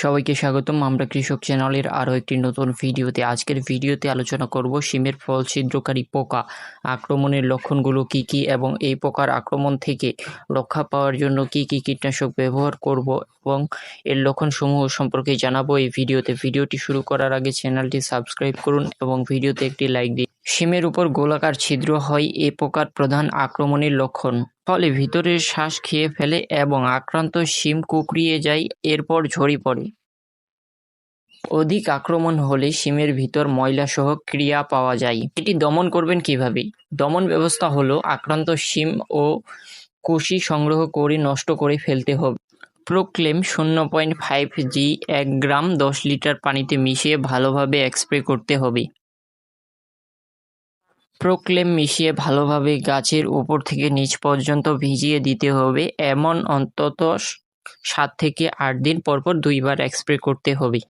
সবাইকে স্বাগতম। আমরা কৃষক চ্যানেলের আরও একটি নতুন ভিডিওতে। আজকের ভিডিওতে আলোচনা করব শিমের ফল ছিদ্রকারী পোকা। আক্রমণের লক্ষণগুলো কি কি এবং এই পোকার আক্রমণ থেকে রক্ষা পাওয়ার জন্য কি কি কীটনাশক ব্যবহার করব এবং এর লক্ষণসমূহ সম্পর্কে জানাব এই ভিডিওতে। ভিডিওটি শুরু করার আগে চ্যানেলটি সাবস্ক্রাইব করুন এবং ভিডিওতে একটি লাইক দিন শিমের উপর গোলাকার ছিদ্র হয় এ পোকার প্রধান আক্রমণের লক্ষণ। ফলে ভিতরের শ্বাস খেয়ে ফেলে এবং আক্রান্ত শিম কুকড়িয়ে যায়, এরপর ঝরে পড়ে। অধিক আক্রমণ হলে শিমের ভিতর ময়লা সহ ক্রিয়া পাওয়া যায়। এটি দমন করবেন কীভাবে? দমন ব্যবস্থা হলো আক্রান্ত শিম ও কুশি সংগ্রহ করে নষ্ট করে ফেলতে হবে। প্রোক্লেম শূন্য পয়েন্ট ফাইভ জি এক গ্রাম দশ লিটার পানিতে মিশিয়ে ভালোভাবে স্প্রে করতে হবে। প্রোক্লেম মিশিয়ে ভালোভাবে গাছের ওপর থেকে নিচ পর্যন্ত ভিজিয়ে দিতে হবে। এমন অন্তত সাত থেকে আট দিন পরপর দুইবার স্প্রে করতে হবে।